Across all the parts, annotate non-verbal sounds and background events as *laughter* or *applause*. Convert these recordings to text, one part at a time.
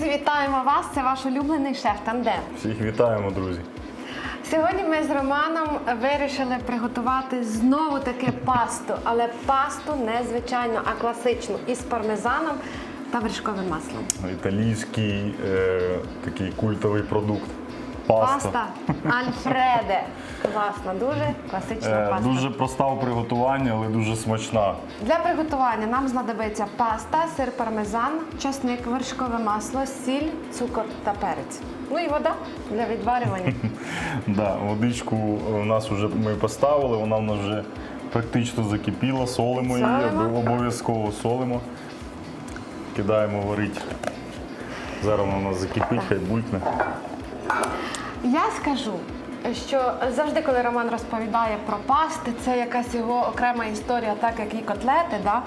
Друзі, вітаємо вас! Це ваш улюблений шеф Тандем. Всіх вітаємо, друзі. Сьогодні ми з Романом вирішили приготувати знову таки пасту, але пасту не звичайну, а класичну із пармезаном та вершковим маслом. Італійський е, такий культовий продукт. Паста. Паста Альфреде. Класна, дуже класична Е, паста. дуже проста у приготуванні, але дуже смачна. Для приготування нам знадобиться паста, сир пармезан, часник, вершкове масло, сіль, цукор та перець. Ну і вода для відварювання. *laughs* Да, водичку у нас вже ми поставили, вона в нас вже практично закипіла, солимо її, Солимо. обов'язково солимо. Кидаємо варить. Зараз вона у нас закипить, хай булькне. Я скажу, що завжди, коли Роман розповідає про пасти, це якась його окрема історія, так як і котлети. Да?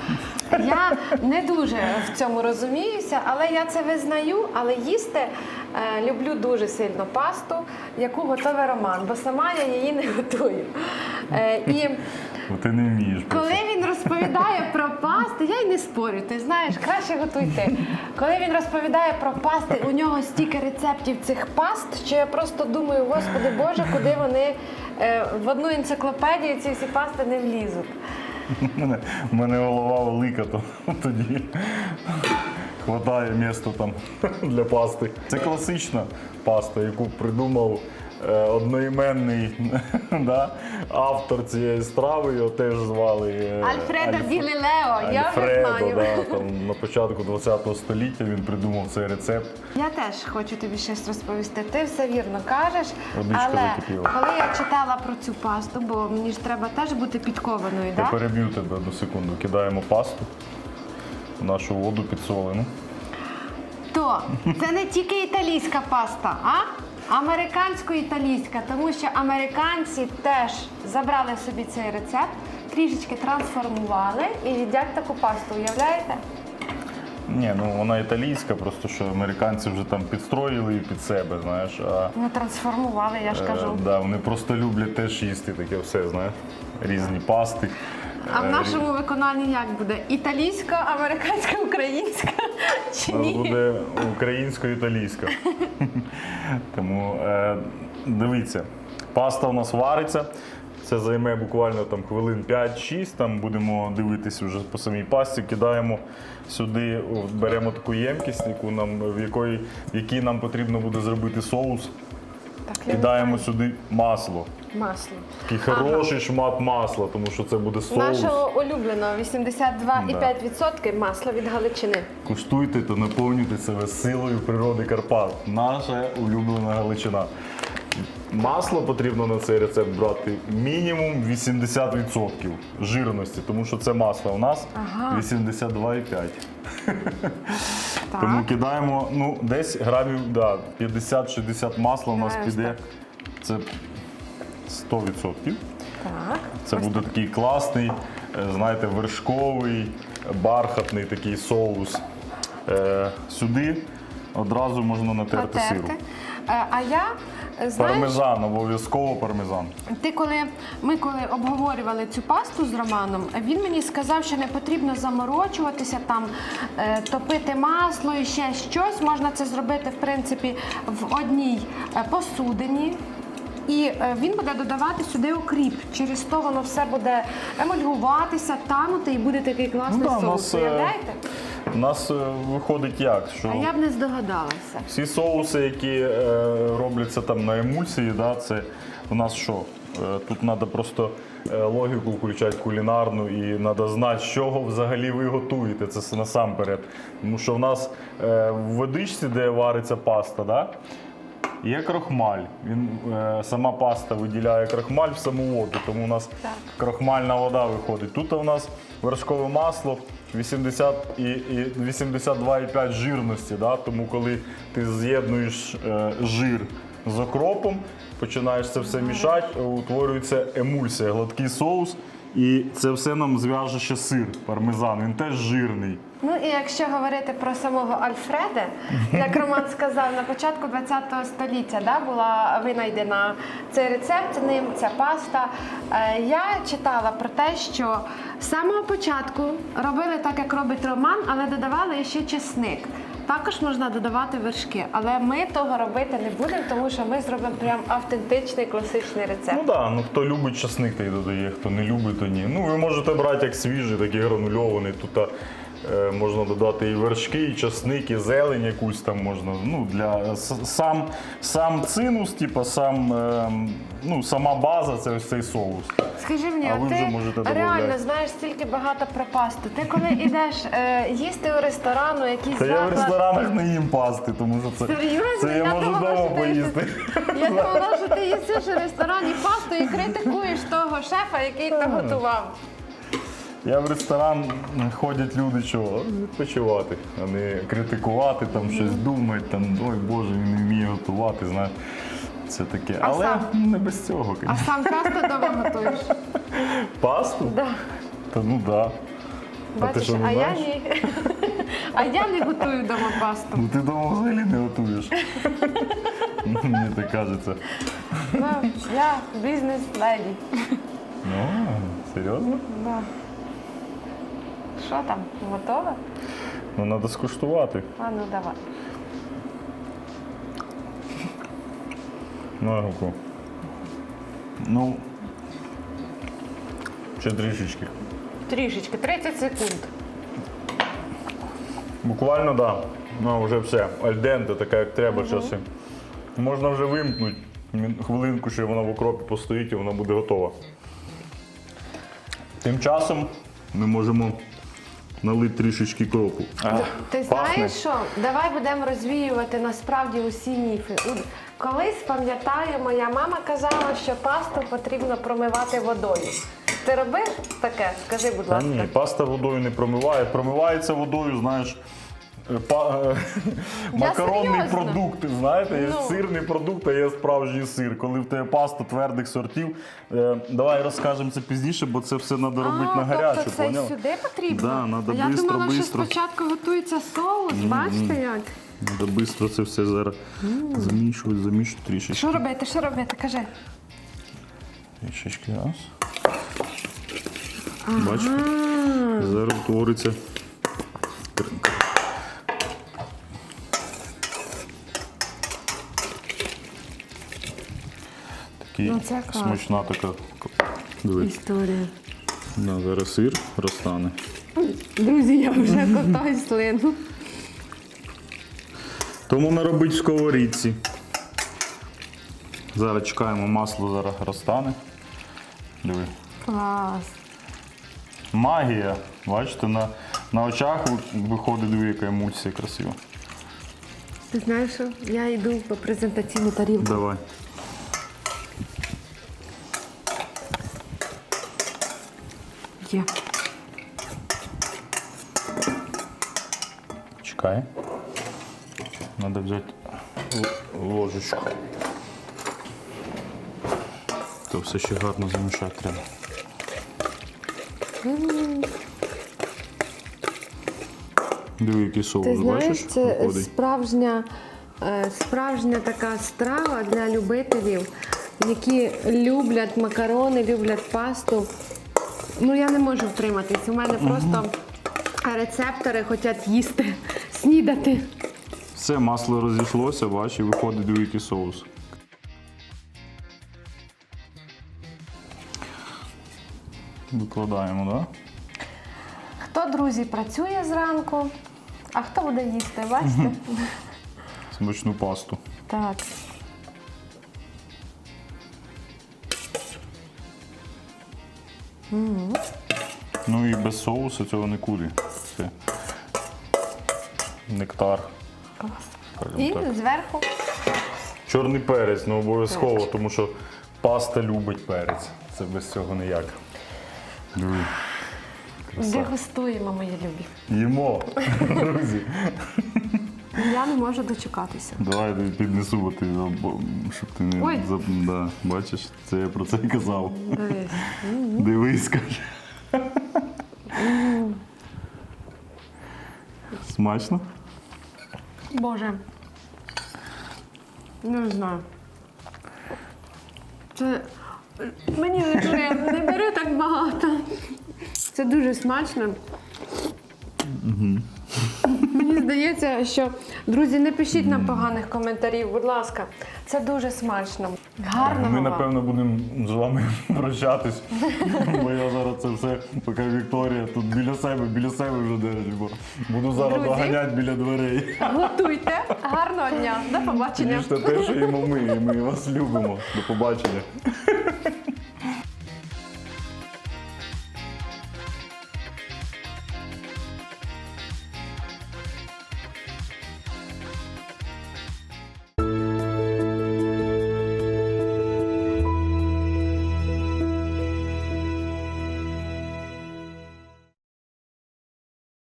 Я не дуже в цьому розуміюся, але я це визнаю. Але їсти е, люблю дуже сильно пасту, яку готовий Роман, бо сама я її не готую. Е, і Бо ти не вмієш. коли він розповідає про пасти, я й не спорю. Ти знаєш, краще готуй ти. Коли він розповідає про пасти, у нього стільки рецептів цих паст, що я просто думаю, господи Боже, куди вони е, в одну енциклопедію ці всі пасти не влізуть. У мене, мене голова велика, то тоді хватає місця там для пасти. Це класична паста, яку придумав одноіменний *laughs* да, автор цієї страви, його теж звали е, Альфредо Альф- Ді Лілео, я вже знаю. да, там, на початку ХХ століття він придумав цей рецепт. Я теж хочу тобі щось розповісти. Ти все вірно кажеш, Водичка але закипіла. коли я читала про цю пасту, бо мені ж треба теж бути підкованою, Я да? переб'ю тебе одну секунду. Кидаємо пасту в нашу воду підсолену. то це не тільки італійська паста, а американсько-італійська, тому що американці теж забрали собі цей рецепт, трішечки трансформували і їдять таку пасту. Уявляєте? Ні, ну вона італійська, просто що американці вже там підстроїли її під себе, знаєш. А Ну трансформували, я ж е, кажу. да, вони просто люблять теж їсти таке все, знаєш. Різні пасти. А в нашому виконанні як буде? Італійська, американська, українська чи У нас ні? буде українсько-італійська. *laughs* Тому е, дивіться, паста у нас вариться. Це займе буквально там хвилин 5-6. Там будемо дивитись вже по самій пасті. Кидаємо сюди, беремо таку ємкість, яку нам, в, якої, в якій нам потрібно буде зробити соус. Так, я Кидаємо сюди масло. Масло. Такий хороший шмат масла, тому що це буде соус. Нашого улюбленого 82,5% масла від Галичини. Куштуйте та наповнюйте себе силою природи Карпат. Наша улюблена Галичина. Масло потрібно на цей рецепт брати мінімум 80% жирності, тому що це масло у нас Ага. 82,5. Так. Тому кидаємо ну, десь грамів да, 50-60 масла у нас піде. Це 100%. Так. Це буде такий класний, е, знаєте, вершковий, бархатний такий соус. Е, Сюди одразу можна натерти сиру. Натерти. Е, А я знаєш, Пармезан, обов'язково пармезан. ти коли ми коли обговорювали цю пасту з Романом, він мені сказав, що не потрібно заморочуватися там, е, топити масло і ще щось. Можна це зробити в принципі в одній е, посудині. І е, він буде додавати сюди окріп. Через то воно все буде емульгуватися, танути і буде такий класний Ну да, соус. е, Уявляєте? У нас е, виходить як? Що А я б не здогадалася. всі соуси, які е, робляться там на емульсії, да, це у нас що? Тут треба просто логіку включати кулінарну і треба знати, з чого взагалі ви готуєте. Це насамперед. Тому що в нас в водичці, де вариться паста, да, є крохмаль. Він, е, сама паста виділяє крохмаль в саму воду, тому у нас Так. крохмальна вода виходить. Тут у нас вершкове масло 80 і, і 82,5 жирності. Да? Тому коли ти з'єднуєш е, жир з окропом, починаєш це все мішати, утворюється емульсія, гладкий соус. І це все нам зв'яже ще сир, пармезан. Він теж жирний. Ну і якщо говорити про самого Альфреде, як Роман сказав, на початку ХХ століття да, була винайдена цей рецепт, ним ця паста. Е, Я читала про те, що з самого початку робили так, як робить Роман, але додавали ще чесник. Також можна додавати вершки, але ми того робити не будемо, тому що ми зробимо прям автентичний класичний рецепт. Ну так, ну хто любить часник, той додає, хто не любить, то ні. Ну ви можете брати як свіжий, такий гранульований. Тут е, можна додати і вершки, і часник, і зелень якусь там можна. Ну, для, сам, сам цинус, типу, сам, е, ну, сама база це ось цей соус. Скажи мені, А ви ти вже можете реально знаєш стільки багато про пасту. Ти коли йдеш е, їсти у ресторану, якийсь Та я в ресторанах не їм пасти, тому що це, Серйозно? це я Я можу вдома поїсти. Я думала, що ти їсиш у ресторані пасту і критикуєш того шефа, який то готував. Я в ресторан ходять люди чого? Відпочивати, а не критикувати, там щось думати, там, ой Боже, він не вміє готувати. Знаєш. Це таке. А Але сам? не без цього. А сам часто вдома готуєш? Пасту? Да. Та ну да. А ти Бачиш, що не а я знаєш? ні. А я не готую вдома пасту. Ну ти вдома взагалі не готуєш. Мені так кажеться. Ну, я бізнес-леді. Ну, серйозно? Да. Що там? Готове? Ну, треба скуштувати. А ну давай. Ну, руку. Ну. Ще трішечки. Трішечки, 30 секунд. Буквально, так. Да. Ну, вже все. Альденте, така як треба часи. Можна вже вимкнути. Хвилинку, ще вона в окропі постоїть і вона буде готова. Тим часом ми можемо налити трішечки кропу. Ти знаєш що? Давай будемо розвіювати насправді усі міфи. У- Колись пам'ятаю, моя мама казала, що пасту потрібно промивати водою. Ти робив таке? Скажи, будь Та ласка. ні, паста водою не промиває. Промивається водою, знаєш. Е, Па, е, макаронний серйозно? продукт, знаєте, є Ну. сирний продукт, а є справжній сир. Коли в тебе паста твердих сортів. Е, давай розкажемо це пізніше, бо це все треба робити на гарячу. тобто це поняла? сюди потрібно? Да, надо Я бистро, думала, що бистро. спочатку готується соус, бачите як? Треба швидко це все зараз замішувати, замішувати трішечки. Що робити, що робити? Кажи. Трішечки раз. Бачиш? Зараз твориться. Ну, це класно. смачна така. Диви. Історія. Да, зараз сир розтане. Друзі, я вже ковтаю слину. Тому не робить в сковорідці. Зараз чекаємо, масло зараз розтане. Диви. Клас. Магія. Бачите, на, на очах виходить диви, яка емульсія красива. Ти знаєш, що я йду по презентаційну тарілку. Давай. Є. Чекай. Надо взяти ложечку. То все ще гарно замішати треба. Диви, який соус, Ти знаєш, бачиш? це виходить? справжня, е, справжня така страва для любителів, які люблять макарони, люблять пасту. Ну я не можу втриматись. У мене просто рецептори хочуть їсти, *laughs* снідати. Все, масло розійшлося, бачиш, і виходить диви, соус. Викладаємо, так? Да? Хто, друзі, працює зранку, а хто буде їсти, бачите? Смачну пасту. Так. Ну і без соусу цього нікуди. Це нектар. І так. зверху Чорний перець, ну обов'язково, тому що паста любить перець. Це без цього ніяк. Диви. Краса. дегустуємо, мої любі. Їмо, *laughs* друзі. Я не можу дочекатися. Давай я тобі піднесу, бо ти, бо- щоб ти не Ой. зап- да, бачиш, це я про це і казав. Дивись. *laughs* Дивись, каже. Смачно? Боже. Не знаю. Це мені не бери, не бери так багато. Це дуже смачно. Здається, що друзі, не пишіть нам поганих коментарів, будь ласка. Це дуже смачно. Гарного Ми напевно будемо з вами *laughs* прощатись, бо я зараз це все, поки Вікторія тут біля себе, біля себе вже держить, бо буду зараз Друзі. доганяти біля дверей. Готуйте. Гарного дня. До побачення. Їжте те, що їмо ми, і ми вас любимо. До побачення.